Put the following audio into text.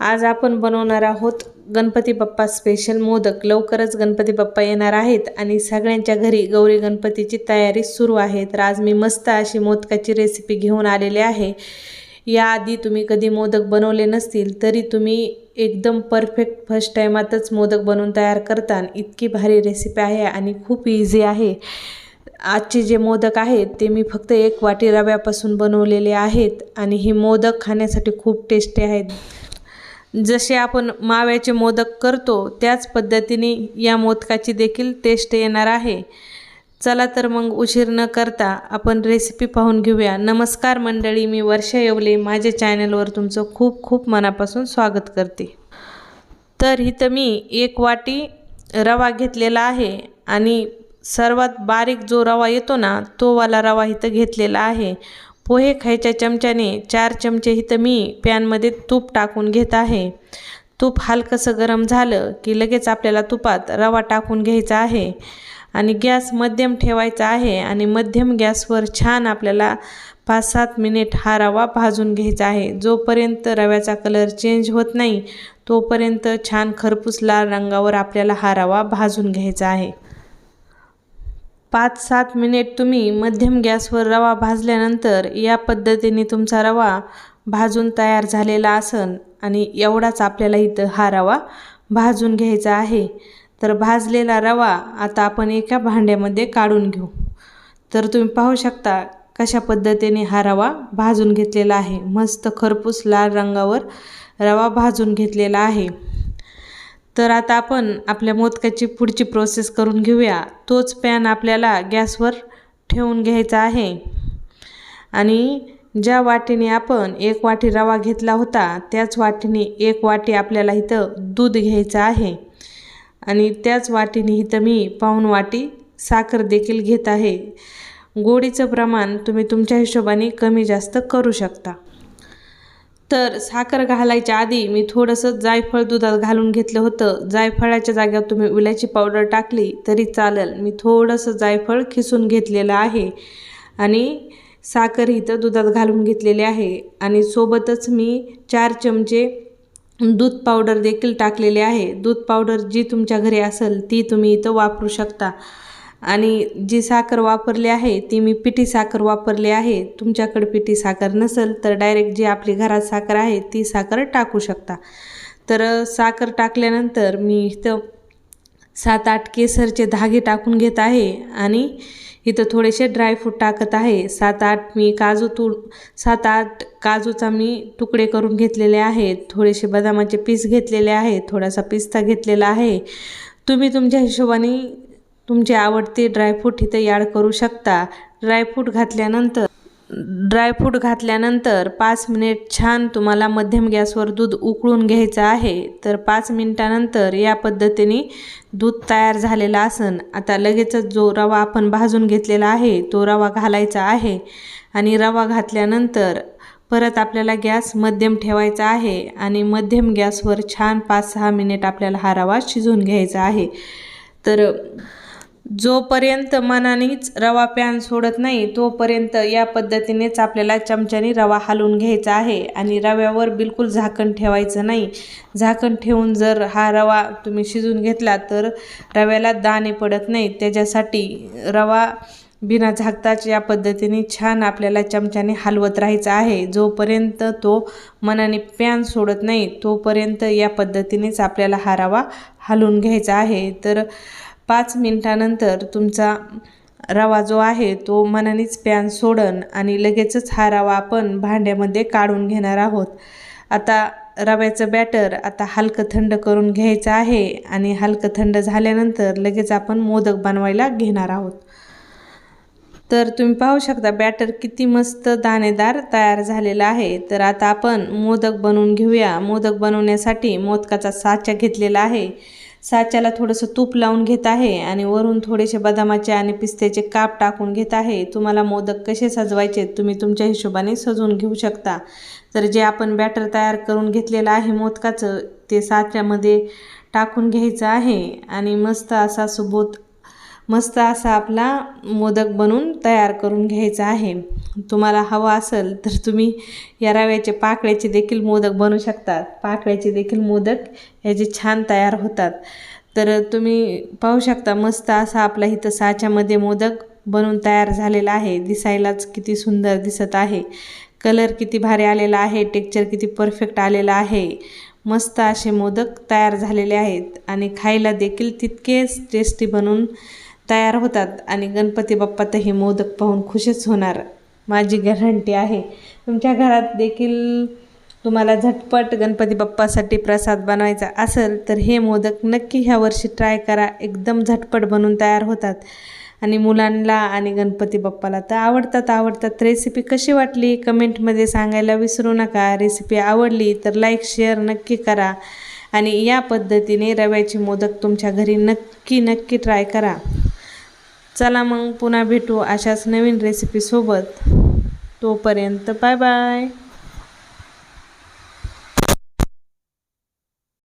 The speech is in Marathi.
आज आपण बनवणार आहोत गणपती बाप्पा स्पेशल मोदक. लवकरच गणपती बाप्पा येणार आहेत आणि सगळ्यांच्या घरी गौरी गणपतीची तयारी सुरू आहे. तर आज मी मस्त अशी मोदकाची रेसिपी घेऊन आलेली आहे. याआधी तुम्ही कधी मोदक बनवले नसतील तरी तुम्ही एकदम परफेक्ट फर्स्ट टायमातच मोदक बनवून तयार करता. इतकी भारी रेसिपी आहे आणि खूप इझी आहे. आजचे जे मोदक आहेत ते मी फक्त एक वाटी रव्यापासून बनवलेले आहेत आणि हे मोदक खाण्यासाठी खूप टेस्टी आहेत. जसे आपण माव्याचे मोदक करतो त्याच पद्धतीने या मोदकाची देखील टेस्ट येणार आहे. चला तर मग उशीर न करता आपण रेसिपी पाहून घेऊया. नमस्कार मंडळी मी वर्षा येवले. माझ्या चॅनलवर तुमचं खूप खूप मनापासून स्वागत करते. तर इथं मी एक वाटी रवा घेतलेला आहे आणि सर्वात बारीक जो रवा येतो ना तो वाला रवा इथं घेतलेला आहे. पोहे खायच्या चमच्याने चार चमचे इथं मी पॅनमध्ये तूप टाकून घेत आहे. तूप हलकंसं गरम झालं की लगेच आपल्याला तुपात रवा टाकून घ्यायचा आहे आणि गॅस मध्यम ठेवायचा आहे आणि मध्यम गॅसवर छान आपल्याला पाच सात मिनिट हा रवा भाजून घ्यायचा आहे. जोपर्यंत रव्याचा कलर चेंज होत नाही तोपर्यंत छान खरपूस लाल रंगावर आपल्याला हा रवा भाजून घ्यायचा आहे. पाच सात मिनिट तुम्ही मध्यम गॅसवर रवा भाजल्यानंतर या पद्धतीने तुमचा रवा भाजून तयार झालेला असन आणि एवढाच आपल्याला इथं हा रवा भाजून घ्यायचा आहे. तर भाजलेला रवा आता आपण एका भांड्यामध्ये काढून घेऊ. तर तुम्ही पाहू शकता कशा पद्धतीने हा रवा भाजून घेतलेला आहे. मस्त खरपूस लाल रंगावर रवा भाजून घेतलेला आहे. तर आता आपण आपल्या मोदकाची पुढची प्रोसेस करून घेऊया. तोच पॅन आपल्याला गॅसवर ठेवून घ्यायचा आहे. आणि ज्या वाटीने आपण एक वाटी रवा घेतला होता त्याच वाटीने एक वाटी आपल्याला इथं दूध घ्यायचं आहे. आणि त्याच वाटीने इथं मी पाऊण वाटी साखर देखील घेत आहे. गोडीचं प्रमाण तुम्ही तुमच्या हिशोबाने कमी जास्त करू शकता. तर साखर घालायच्या आधी मी थोडंसं जायफळ दुधात घालून घेतलं होतं. जायफळाच्या जाग्यावर तुम्ही विलायची पावडर टाकली तरी चालेल. मी थोडंसं जायफळ खिसून घेतलेलं आहे आणि साखर इथं दुधात घालून घेतलेली आहे. आणि सोबतच मी चार चमचे दूध पावडर देखील टाकलेले आहे. दूध पावडर जी तुमच्या घरी असेल ती तुम्ही इथं वापरू शकता. आणि जी साखर वापरली आहे ती मी पिठी साखर वापरली आहे. तुमच्याकडे पिठी साखर नसेल तर डायरेक्ट जी आपली घरात साखर आहे ती साखर टाकू शकता. तर साखर टाकल्यानंतर मी इथं सात आठ केसरचे धागे टाकून घेत आहे आणि इथं थोडेसे ड्रायफ्रूट टाकत आहे. सात आठ मी काजू तू सात आठ काजूचा मी तुकडे करून घेतलेले आहेत. थोडेसे बदामाचे पीस घेतलेले आहेत. थोडासा पिस्ता घेतलेला आहे. तुम्ही तुमच्या हिशोबाने तुमचे आवडते ड्रायफ्रूट इथं ॲड करू शकता. ड्रायफ्रूट घातल्यानंतर ड्रायफ्रूट घातल्यानंतर पाच मिनिट छान तुम्हाला मध्यम गॅसवर दूध उकळून घ्यायचं आहे. तर पाच मिनिटानंतर या पद्धतीने दूध तयार झालेलं असन. आता लगेचच जो रवा आपण भाजून घेतलेला आहे तो रवा घालायचा आहे. आणि रवा घातल्यानंतर परत आपल्याला गॅस मध्यम ठेवायचा आहे. आणि मध्यम गॅसवर छान पाच सहा मिनिट आपल्याला हा रवा शिजवून घ्यायचा आहे. तर जोपर्यंत मनानेच रवा पॅन सोडत नाही तोपर्यंत या पद्धतीनेच आपल्याला चमच्याने रवा हलवून घ्यायचा आहे. आणि रव्यावर बिलकुल झाकण ठेवायचं नाही. झाकण ठेवून जर हा रवा तुम्ही शिजून घेतला तर रव्याला दाणे पडत नाही. त्याच्यासाठी रवा बिना झाकताच या पद्धतीने छान आपल्याला चमच्याने हलवत राहायचं आहे. जोपर्यंत तो मनाने पॅन सोडत नाही तोपर्यंत या पद्धतीनेच आपल्याला हा रवा हलवून घ्यायचा आहे. तर पाच मिनटानंतर तुमचा रवा जो आहे तो मनानेच पॅन सोडन आणि लगेचच हा रवा आपण भांड्यामध्ये काढून घेणार आहोत. आता रव्याचं बॅटर आता हलकं थंड करून घ्यायचं आहे आणि हलकं थंड झाल्यानंतर लगेच आपण मोदक बनवायला घेणार आहोत. तर तुम्ही पाहू शकता बॅटर किती मस्त दाणेदार तयार झालेला आहे. तर आता आपण मोदक बनवून घेऊया. मोदक बनवण्यासाठी मोदकाचा साचा घेतलेला आहे. साच्याला थोडंसं तूप लावून घेत आहे आणि वरून थोडेसे बदामाचे आणि पिस्त्याचे काप टाकून घेत आहे. तुम्हाला मोदक कसे सजवायचे तुम्ही तुमच्या हिशोबाने सजवून घेऊ शकता. तर जे आपण बॅटर तयार करून घेतलेलं आहे मोदकाचं ते साच्यामध्ये टाकून घ्यायचं आहे आणि मस्त असा सुबोत मस्त असा आपला मोदक बनवून तयार करून घ्यायचा आहे. तुम्हाला हवा असेल तर तुम्ही या रव्याचे पाकळ्याचे देखील मोदक बनवू शकतात. पाकळ्याचे देखील मोदक याचे छान तयार होतात. तर तुम्ही पाहू शकता मस्त असा आपला इथं साच्यामध्ये मोदक बनवून तयार झालेला आहे. दिसायलाच किती सुंदर दिसत आहे. कलर किती भारी आलेला आहे. टेक्चर किती परफेक्ट आलेला आहे. मस्त असे मोदक तयार झालेले आहेत. आणि खायला देखील तितकेच टेस्टी बनवून तयार होतात आणि गणपती बाप्पा तर हे मोदक पाहून खुशच होणार. माझी गॅरंटी आहे. तुमच्या घरात देखील तुम्हाला झटपट गणपती बाप्पासाठी प्रसाद बनवायचा असेल तर हे मोदक नक्की ह्या वर्षी ट्राय करा. एकदम झटपट बनवून तयार होतात. आणि मुलांना आणि गणपती बाप्पाला तर आवडतात आवडतात. रेसिपी कशी वाटली? कमेंटमध्ये सांगायला विसरू नका. रेसिपी आवडली तर लाईक शेअर नक्की करा. आणि या पद्धतीने रव्याचे मोदक तुमच्या घरी नक्की नक्की ट्राय करा. चला मग पुन्हा भेटू अशाच नवीन रेसिपीसोबत तोपर्यंत बाय बाय